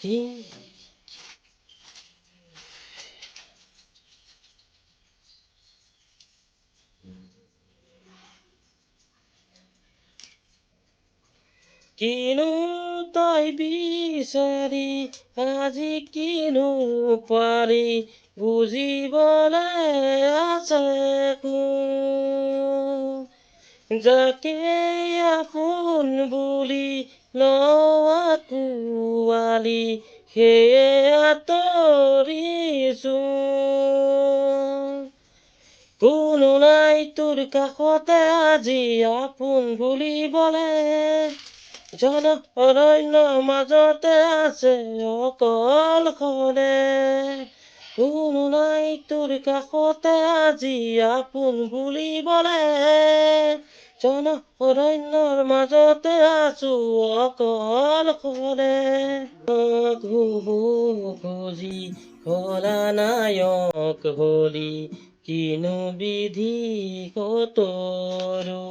কি কিনো তই বিচাৰি আজি কিনো পাৰি বুজিবলৈ আছে যাকে আপোন বুলি লোৱালি সেয়ে আঁতৰিছো কোনো নাই তোৰ কাষতে আজি আপোন বুলিবলে জন অৰণ্যৰ মাজতে আছে অকলশৰে কোনো নাই তোৰ কাষতে আজি আপোন বুলিবলে জন অৰণ্যৰ মাজতে আছো অকলশৰে ঘুবু খুজি হলা নায়ক হলি কিনো বিধি কতৰো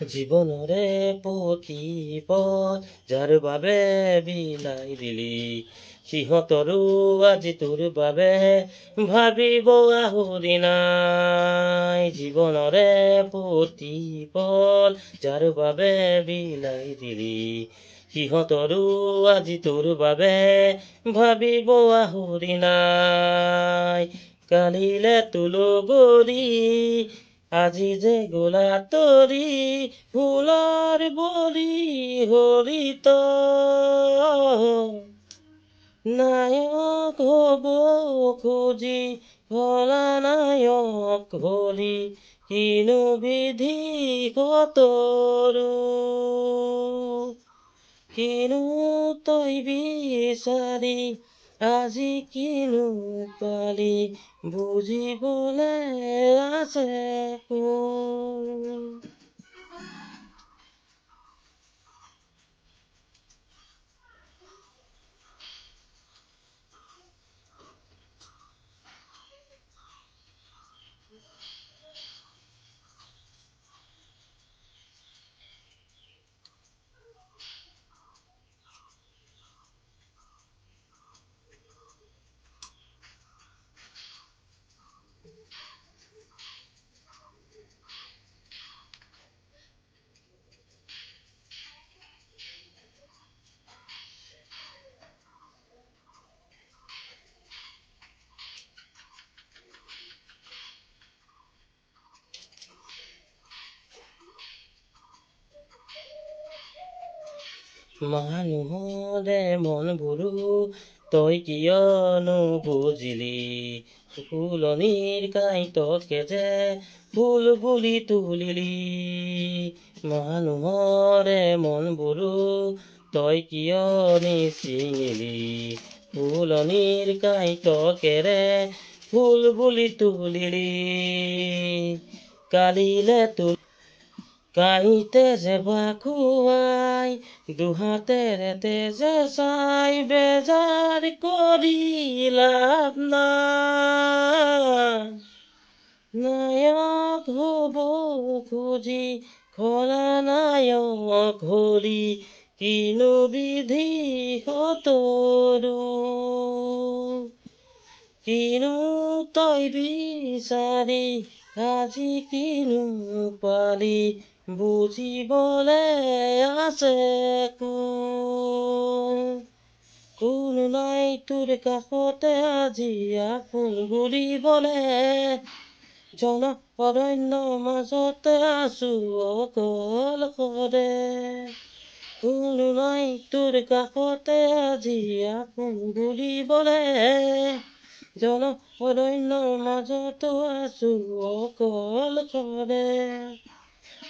জীৱনৰে প্ৰতি পথ যাৰ বাবে বিলাই দিলি। সিহঁতৰো আজি তোৰ বাবে ভাবিব আহুৰি নাই। জীৱনৰে প্ৰতি পল যাৰ বাবে বিলাই দিলি। সিহঁতৰো আজি তোৰ বাবে ভাবিব আহুৰি নাই। কালিলে তুলগৰি আজি যে গোলা তৰি ফুলৰ বলি হলিত নায়ক হব খুজি হলা নায়ক হলি কিনো বিধি কতৰো কিনো তই বিচাৰি আজি কিনো পালি বুজিবলৈ আছে কোন? মানুহৰে মনবোৰো তই কিয়নো বুজিলি? ফুলনিৰ কাঁইটকে যে ফুল বুলি তুলিলি। মানুহৰে মনবোৰো তই কিয় নিচিঙিলি ফুলনিৰ কাঁইটকেৰে ফুল বুলি তুলিলি। কালিলে তুল কাঁইতে যে বাখুৱাই দুহাতেৰে তেজে চাই বেজাৰ কৰি লাভ নাই। নায়ক হব খুজি, খলা নায়ক হলি কিনো বিধি কতৰো কিনো তই বিচাৰি, আজি কিনো পালি, বুজিবলে আছে কোন? নাই তোৰ কাষতে আজি আপোন বুলিবলে। জন অৰণ্যৰ মাজতে আছো অকলশৰে কোনো নাই তোৰ কাষতে আজি আপোন বুলিবলে। জন অৰণ্যৰ মাজতো আছো অকলশৰে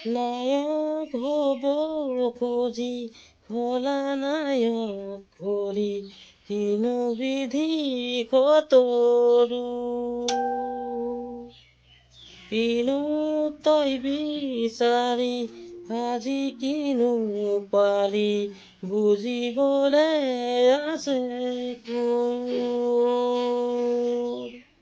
নায়ক হব খুজি, খোলা নায়ক হলি কিনো বিধি কতৰু কিনো তই বিচাৰি আজি কিনো পালি বুজিবলে আছে মোৰ